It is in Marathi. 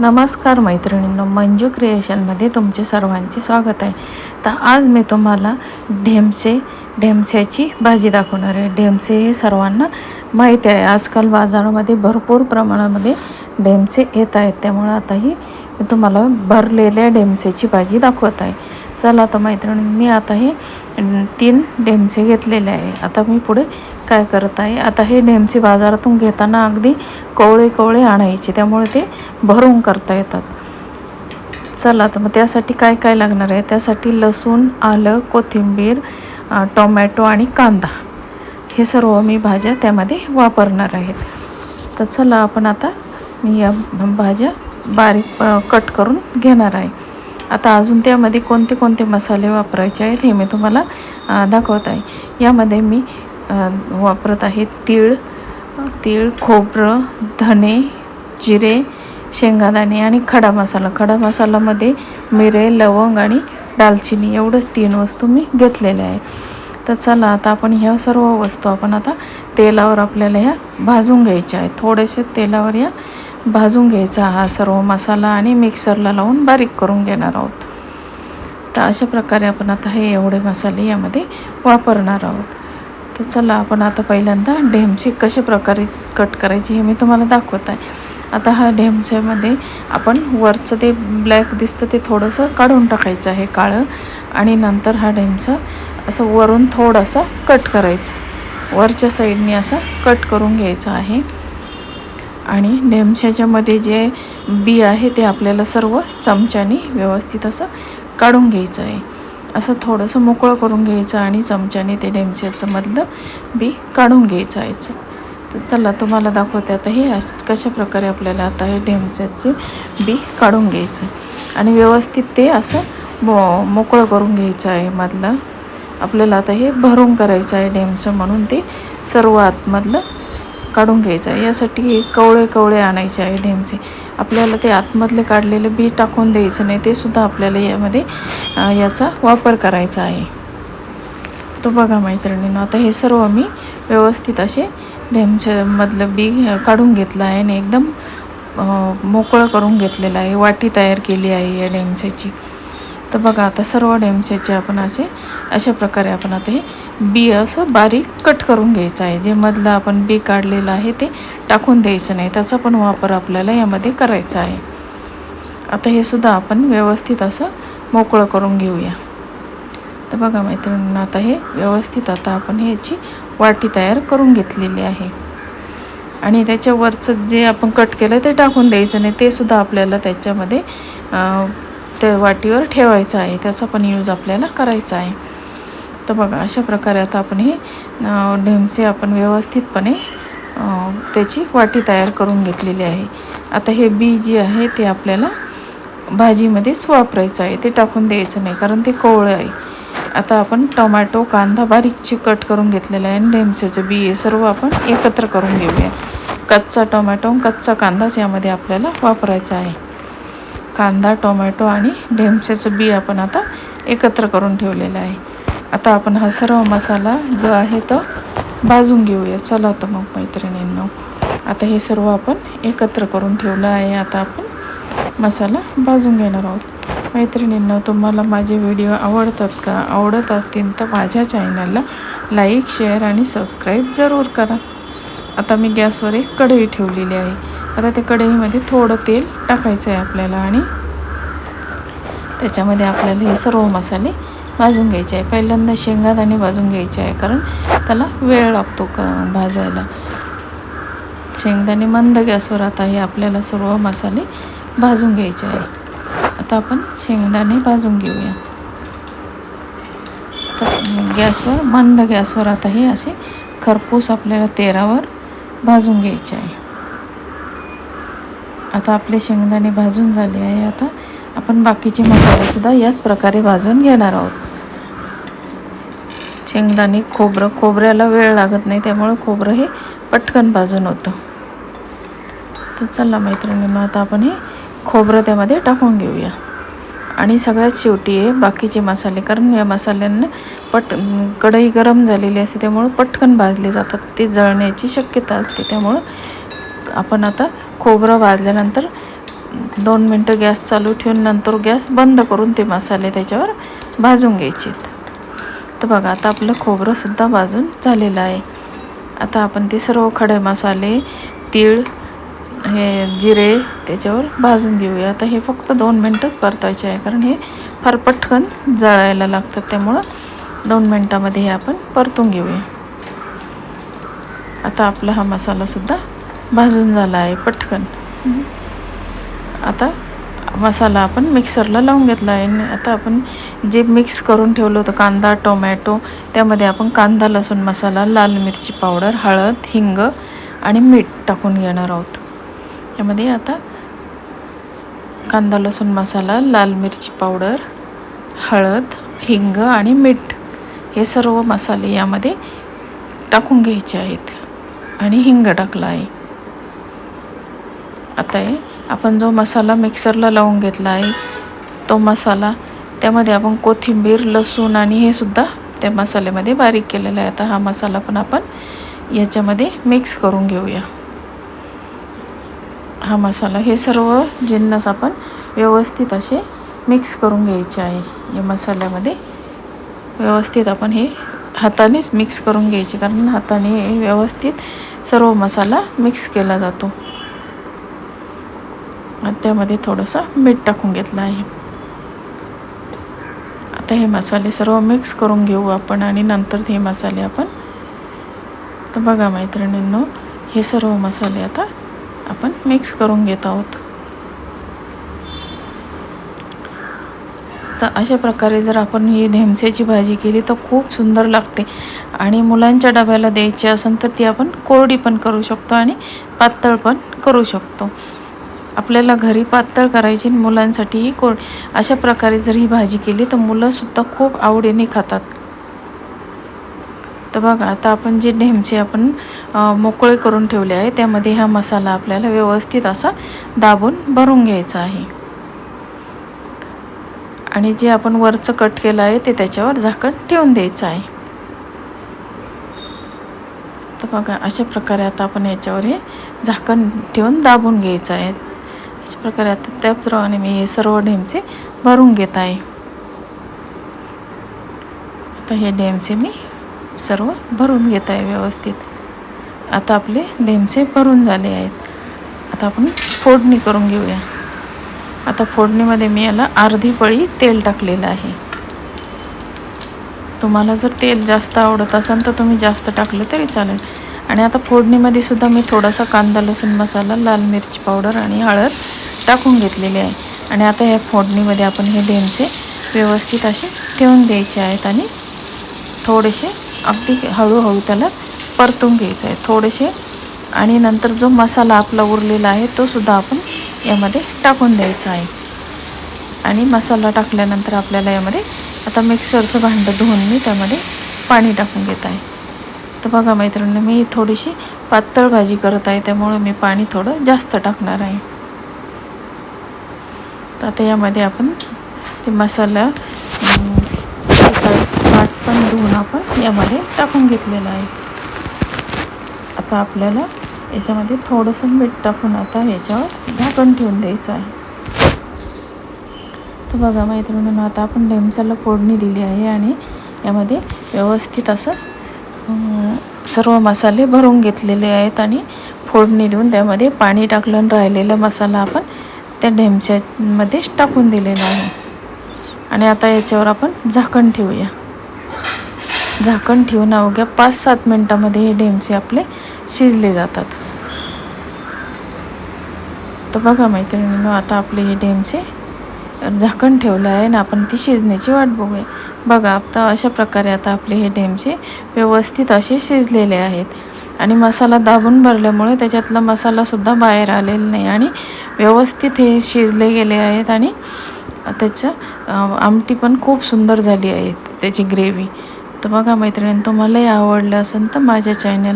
नमस्कार मैत्रिणींनो मंजू क्रिएशनमध्ये तुमचे सर्वांचे स्वागत आहे. तर आज मी तुम्हाला ढेमसे ढेमस्याची भाजी दाखवणार आहे. ढेमसे हे सर्वांना माहिती आहे. आजकाल बाजारामध्ये भरपूर प्रमाणामध्ये ढेमसे येत आहेत. त्यामुळं आताही मी तुम्हाला भरलेल्या ढेमसेची भाजी दाखवत आहे. चला आता मैत्रिणी मी आता हे तीन ढेमसे घेतलेले आहे. आता मी पुढे काय करत आहे? आता हे ढेमसे बाजारातून घेताना अगदी कोवळे कोवळे आणायचे त्यामुळे ते भरून करता येतात. चला तर मग त्यासाठी काय काय लागणार आहे? त्यासाठी लसूण आलं कोथिंबीर टोमॅटो आणि कांदा. हे सर्व मी भाज्या त्यामध्ये वापरणार आहेत तर चला आपण आता मी या भाज्या बारीक कट करून घेणार आहे. आता अजून त्यामध्ये कोणते कोणते मसाले वापरायचे आहेत हे मी तुम्हाला दाखवत आहे. यामध्ये मी वापरत आहे तीळ तीळ खोबरं धणे जिरे शेंगादाणे आणि खडा मसाला. खडा मसालामध्ये मिरे लवंग आणि दालचिनी एवढंच तीन वस्तू मी घेतलेल्या आहे तर चला आता आपण ह्या सर्व वस्तू आपण आता तेलावर आपल्याला ह्या भाजून घ्यायच्या आहेत. थोडेसे तेलावर या भाजून घ्यायचा हा सर्व मसाला आणि मिक्सरला लावून बारीक करून घेणार आहोत. तर अशा प्रकारे आपण आता हे एवढे मसाले यामध्ये वापरणार आहोत. तर चला आपण आता पहिल्यांदा ढेमसे कशा प्रकारे कट करायचे हे मी तुम्हाला दाखवत आहे. आता हा ढेमच्यामध्ये आपण वरचं ते ब्लॅक दिसतं ते थोडंसं काढून टाकायचं आहे काळं आणि नंतर हा ढेमचा असं वरून थोडासा कट करायचं. वरच्या साईडने असा कट करून घ्यायचा आहे. आणि ढेमशाच्यामध्ये जे बी आहे ते आपल्याला सर्व चमच्याने व्यवस्थित असं काढून घ्यायचं आहे. असं थोडंसं मोकळं करून घ्यायचं आणि चमच्याने ते ढेमशाचं मधलं बी काढून घ्यायचं आहे. तर चला तुम्हाला दाखवते आता हे अश- कशा प्रकारे आपल्याला आता हे ढेमच्याचे बी काढून घ्यायचं. आणि व्यवस्थित ते असं मो मोकळं करून घ्यायचं आहे मधलं. आपल्याला आता हे भरून करायचं आहे डेमचं म्हणून ते सर्व आतमधलं काढून घ्यायचं आहे. यासाठी कवळे कवळे आणायचे आहे ढेमचे आपल्याला ते आतमधले काढलेले बी टाकून द्यायचं नाही ते सुद्धा आपल्याला यामध्ये याचा वापर करायचा आहे. तो बघा मैत्रिणीनं आता हे सर्व मी व्यवस्थित असे ढेमच्यामधलं बी काढून घेतलं आहे आणि एकदम मोकळं करून घेतलेलं आहे. वाटी तयार केली आहे या ढेमच्याची तर बघा आता सर्व डेमसेचे आपण असे अशा प्रकारे आपण आता हे बी असं बारीक कट करून घ्यायचं आहे. जे मधलं आपण बी काढलेलं आहे ते टाकून द्यायचं नाही. त्याचा पण वापर आपल्याला यामध्ये करायचा आहे. आता हे सुद्धा आपण व्यवस्थित असं मोकळं करून घेऊया. तर बघा मैत्रिणींना आता हे व्यवस्थित आता आपण ह्याची वाटी तयार करून घेतलेली आहे. आणि त्याच्यावरचं जे आपण कट केलं ते टाकून द्यायचं नाही. ते सुद्धा आपल्याला त्याच्यामध्ये त्या वाटीवर ठेवायचं आहे. त्याचा पण यूज आपल्याला करायचा आहे. तर बघा अशा प्रकारे आता आपण हे ढेमसे आपण व्यवस्थितपणे त्याची वाटी तयार करून घेतलेली आहे. आता हे बी जे आहे ते आपल्याला भाजीमध्येच वापरायचं आहे. ते टाकून द्यायचं नाही कारण ते कोवळं आहे. आता आपण टोमॅटो कांदा बारीकची कट करून घेतलेला आहे आणि ढेमसेचं बी हे सर्व आपण एकत्र करून घेऊया. कच्चा टोमॅटो कच्चा कांदाच यामध्ये आपल्याला वापरायचा आहे. कांदा टोमॅटो आणि ढेमसेचं बी आपण आता एकत्र करून ठेवलेलं आहे. आता आपण हा सर्व मसाला जो आहे तो भाजून घेऊया. चला तर मग मैत्रिणींनो. आता हे सर्व आपण एकत्र करून ठेवलं आहे. आता आपण मसाला भाजून घेणार आहोत. मैत्रिणींनो तुम्हाला माझे व्हिडिओ आवडतात का? आवडत असतील तर माझ्या चॅनलला लाईक शेअर आणि सबस्क्राईब जरूर करा. आता मी गॅसवर एक कढई ठेवलेली आहे. आता त्या कढईमध्ये थोडं तेल टाकायचं आहे आपल्याला आणि त्याच्यामध्ये आपल्याला हे सर्व मसाले भाजून घ्यायचे आहे. पहिल्यांदा शेंगादाणे भाजून घ्यायचे आहे कारण त्याला वेळ लागतो क भाजायला. शेंगदाणे मंद गॅसवर आता हे आपल्याला सर्व मसाले भाजून घ्यायचे आहे. आता आपण शेंगदाणे भाजून घेऊया. तर गॅसवर मंद गॅसवर आता हे असे खरपूस आपल्याला तेरावर भाजून घ्यायचे आहे. आता आपले शेंगदाणे भाजून झाले आहे. आता आपण बाकीचे मसालेसुद्धा याच प्रकारे भाजून घेणार आहोत. शेंगदाणे खोबरं खोबऱ्याला वेळ लागत नाही त्यामुळं खोबरं हे पटकन भाजून होतं. तर चला मैत्रिणींना आता आपण हे खोबरं त्यामध्ये टाकून घेऊया. आणि सगळ्यात शेवटी आहे बाकीचे मसाले कारण या मसाल्यांना पट कढई गरम झालेली असते त्यामुळं पटकन भाजले जातात. ते जळण्याची शक्यता असते त्यामुळं आपण आता खोबरं भाजल्यानंतर दोन मिनटं गॅस चालू ठेवून नंतर गॅस बंद करून ते मसाले त्याच्यावर भाजून घ्यायचे तर बघा आता आपलं खोबरंसुद्धा भाजून झालेलं आहे. आता आपण ते सर्व खडे मसाले तीळ हे जिरे त्याच्यावर भाजून घेऊया. आता हे फक्त दोन मिनटंच परतायचे आहे कारण हे फार पटकन जळायला लागतात. त्यामुळं दोन मिनटामध्ये हे आपण परतून घेऊया. आता आपला हा मसालासुद्धा भाजून झाला आहे पटकन. आता मसाला आपण मिक्सरला लावून घेतला आहे. आणि आता आपण जे मिक्स करून ठेवलं होतं कांदा टोमॅटो त्यामध्ये आपण कांदा लसूण मसाला लाल मिरची पावडर हळद हिंग आणि मीठ टाकून घेणार आहोत. यामध्ये आता कांदा लसूण मसाला लाल मिरची पावडर हळद हिंग आणि मीठ हे सर्व मसाले यामध्ये टाकून घ्यायचे आहेत. आणि हिंग टाकला आहे. आता हे आपण जो मसाला मिक्सरला लावून घेतला आहे तो मसाला त्यामध्ये आपण कोथिंबीर लसूण आणि हे सुद्धा त्या मसाल्यामध्ये बारीक केलेला आहे. आता हा मसाला पण आपण याच्यामध्ये मिक्स करून घेऊया. हा मसाला हे सर्व जिन्नस आपण व्यवस्थित असे मिक्स करून घ्यायचे आहे. या मसाल्यामध्ये व्यवस्थित आपण हे हातानेच मिक्स करून घ्यायचे कारण हाताने व्यवस्थित सर्व मसाला मिक्स केला जातो. त्यामध्ये थोडंसं मीठ टाकून घेतलं आहे. आता हे मसाले सर्व मिक्स करून घेऊ आपण आणि नंतर हे मसाले आपण तर बघा मैत्रिणींनो हे सर्व मसाले आता आपण मिक्स करून घेत आहोत. तर अशा प्रकारे जर आपण ही ढेमसेची भाजी केली तर खूप सुंदर लागते आणि मुलांच्या डब्याला द्यायची असेल तर ती आपण कोरडी पण करू शकतो आणि पातळ पण करू शकतो. आपल्याला घरी पातळ करायची मुलांसाठीही कोर अशा प्रकारे जर ही भाजी केली तर मुलंसुद्धा खूप आवडीने खातात. तर बघा आता आपण जे ढेमचे आपण मोकळे करून ठेवले आहे त्यामध्ये हा मसाला आपल्याला व्यवस्थित असा दाबून भरून घ्यायचा आहे. आणि जे आपण वरचं कट केलं आहे ते त्याच्यावर झाकण ठेवून द्यायचं आहे. तर बघा अशा प्रकारे आता आपण याच्यावर हे झाकण ठेवून दाबून घ्यायचं आहे. अशा प्रकारे आता त्याप्रमाणे मी हे सर्व ढेमचे भरून घेत आहे. आता हे ढेमचे मी सर्व भरून घेत आहे व्यवस्थित. आता आपले ढेमचे भरून झाले आहेत. आता आपण फोडणी करून घेऊया. आता फोडणीमध्ये मी याला अर्धी पळी तेल टाकलेलं आहे. तुम्हाला जर तेल जास्त आवडत असेल तर तुम्ही जास्त टाकलं तरी चालेल. आणि आता फोडणीमध्ये सुद्धा मी थोडासा कांदा लसूण मसाला लाल मिरची पावडर आणि हळद टाकून घेतलेली आहे. आणि आता ह्या फोडणीमध्ये आपण हे डेमचे व्यवस्थित असे ठेवून द्यायचे आहेत आणि थोडेसे अगदी हळूहळू त्याला परतून घ्यायचं आहे थोडेसे आणि नंतर जो मसाला आपला उरलेला आहे तो सुद्धा आपण यामध्ये टाकून द्यायचा आहे. आणि मसाला टाकल्यानंतर आपल्याला यामध्ये आता मिक्सरचं भांडं धुवून मी त्यामध्ये पाणी टाकून घेत आहे. तर बघा मैत्रिणी मी थोडीशी पातळ भाजी करत आहे त्यामुळे मी पाणी थोडं जास्त टाकणार आहे. तर आता यामध्ये आपण ते मसाला पाट पण धुवून आपण यामध्ये टाकून घेतलेलं आहे. आता आपल्याला याच्यामध्ये थोडंसं मीठ टाकून आता याच्यावर झाकण ठेवून द्यायचं आहे. तर बघा मैत्रिणीनं आता आपण डेमसाला फोडणी दिली आहे आणि यामध्ये व्यवस्थित असं सर्व मसाले भरून घेतलेले आहेत आणि फोडणी देऊन त्यामध्ये पाणी टाकलं राहिलेला मसाला आपण त्या ढेमच्यामध्ये टाकून दिलेला आहे. आणि आता याच्यावर आपण झाकण ठेवूया. झाकण ठेवून अवघ्या पाच सात मिनटामध्ये हे ढेमसे आपले शिजले जातात. तर बघा मैत्रिणीनं आता आपले हे ढेमसे झाकण ठेवलं आहे आणि आपण ती शिजण्याची वाट बघूया. बघा आता अशा प्रकारे आता आपले हे ढेमचे व्यवस्थित असे शिजलेले आहेत. आणि मसाला दाबून भरल्यामुळे त्याच्यातला मसालासुद्धा बाहेर आलेला नाही आणि व्यवस्थित हे शिजले गेले आहेत आणि त्याचं आमटी पण खूप सुंदर झाली आहे त्याची ग्रेव्ही. तर बघा मैत्रिणी तुम्हालाही आवडलं असेल तर माझ्या चॅनलला